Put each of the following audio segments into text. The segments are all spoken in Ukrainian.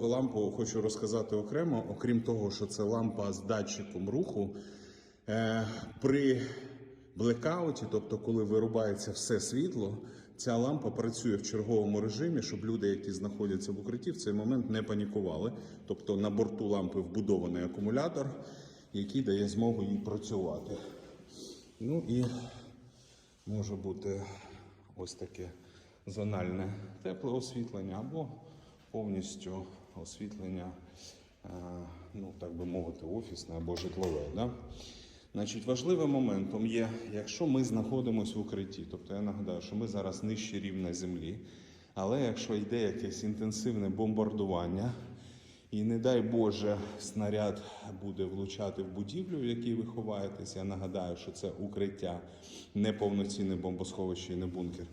Лампу хочу розказати окремо, окрім того, що це лампа з датчиком руху. Е, при блекауті, тобто коли вирубається все світло, ця лампа працює в черговому режимі, щоб люди, які знаходяться в укритті, в цей момент не панікували. Тобто на борту лампи вбудований акумулятор, який дає змогу їй працювати. Ну і може бути ось таке зональне тепле освітлення або повністю освітлення, е, ну так би мовити, офісне або житлове. Да? Значить, важливим моментом є, якщо ми знаходимося в укритті, тобто я нагадаю, що ми зараз нижче рівня землі, але якщо йде якесь інтенсивне бомбардування, і не дай Боже, снаряд буде влучати в будівлю, в якій ви ховаєтесь. Я нагадаю, що це укриття, не повноцінне бомбосховище і не бункер.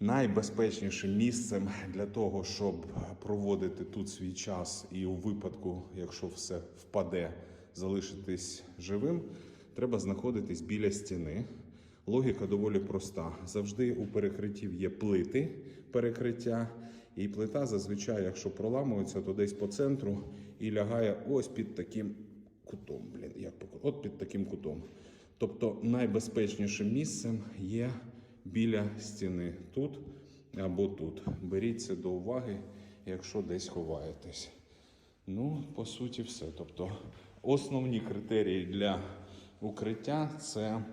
Найбезпечнішим місцем для того, щоб проводити тут свій час і у випадку, якщо все впаде, залишитись живим, треба знаходитись біля стіни. Логіка доволі проста. Завжди у перекриттів є плити перекриття, і плита зазвичай, якщо проламується, то десь по центру і лягає ось під таким кутом. Блін, як от під таким кутом. Тобто найбезпечнішим місцем є біля стіни тут або тут. Беріть це до уваги, якщо десь ховаєтесь. Ну, по суті, все. Тобто, основні критерії для укриття це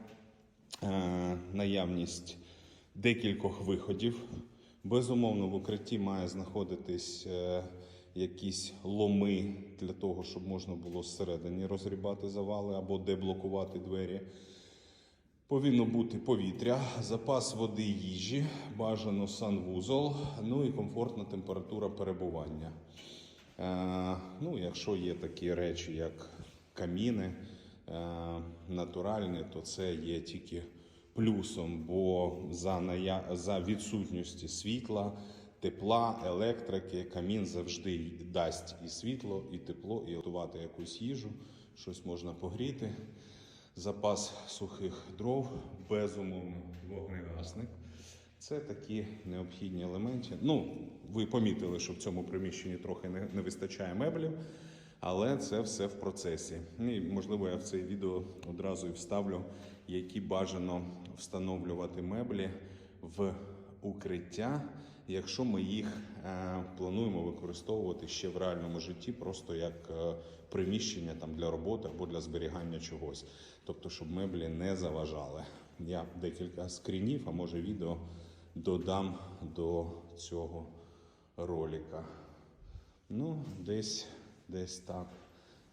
е, наявність декількох виходів. Безумовно, в укритті має знаходитись е, якісь ломи для того, щоб можна було зсередині розрібати завали або деблокувати двері. Повинно бути повітря, запас води їжі, бажано санвузол, ну і комфортна температура перебування. Е, ну, якщо є такі речі, як каміни е, натуральні, то це є тільки плюсом, бо за, ная... за відсутності світла, тепла, електрики, камін завжди дасть і світло, і тепло, і готувати якусь їжу, щось можна погріти запас сухих дров, безумовно, вогнегасник. Це такі необхідні елементи. Ну, ви помітили, що в цьому приміщенні трохи не, не вистачає меблів, але це все в процесі. І, можливо, я в це відео одразу і вставлю, які бажано встановлювати меблі в укриття, якщо ми їх е, плануємо використовувати ще в реальному житті, просто як е, приміщення там для роботи або для зберігання чогось, тобто, щоб меблі не заважали. Я декілька скрінів, а може відео додам до цього ролика. Ну, десь, десь так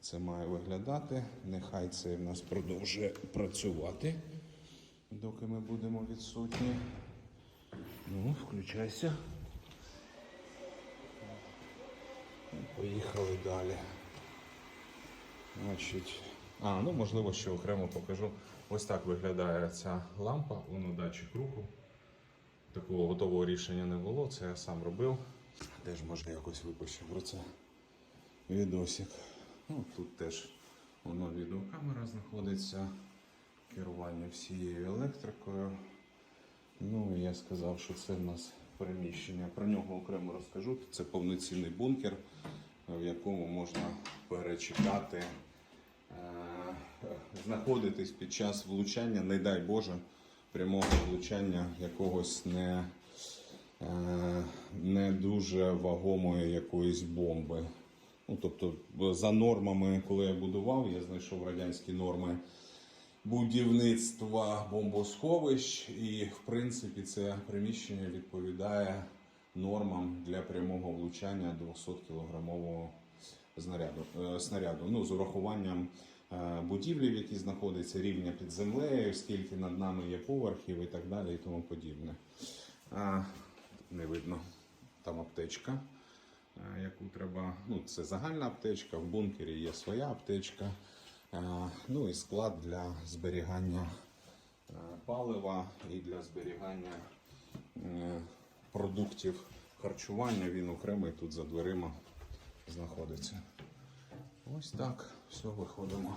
це має виглядати. Нехай це в нас продовжує працювати, доки ми будемо відсутні. Ну, включайся. Поїхали далі. Значить, а, ну можливо, ще окремо покажу. Ось так виглядає ця лампа, воно датчик руху. Такого готового рішення не було, це я сам робив. Де ж може якось випущу про це відосик. Ну, тут теж воно відеокамера знаходиться, керування всією електрикою. Ну, я сказав, що це в нас приміщення. Про нього окремо розкажу. Це повноцінний бункер, в якому можна перечекати, е, знаходитись під час влучання, не дай Боже, прямого влучання якогось не, е, не дуже вагомої якоїсь бомби. Ну, тобто, за нормами, коли я будував, я знайшов радянські норми будівництва бомбосховищ, і в принципі це приміщення відповідає нормам для прямого влучання 200 кілограмового знаряду, е, снаряду. Ну, з урахуванням е, будівлі, в якій знаходиться рівня під землею, скільки над нами є поверхів і так далі, і тому подібне. А, не видно, там аптечка. е, Яку треба, ну це загальна аптечка, в бункері є своя аптечка. Е, Ну і склад для зберігання е, палива і для зберігання е, продуктів харчування. Він окремий тут за дверима знаходиться. Ось так, все, виходимо.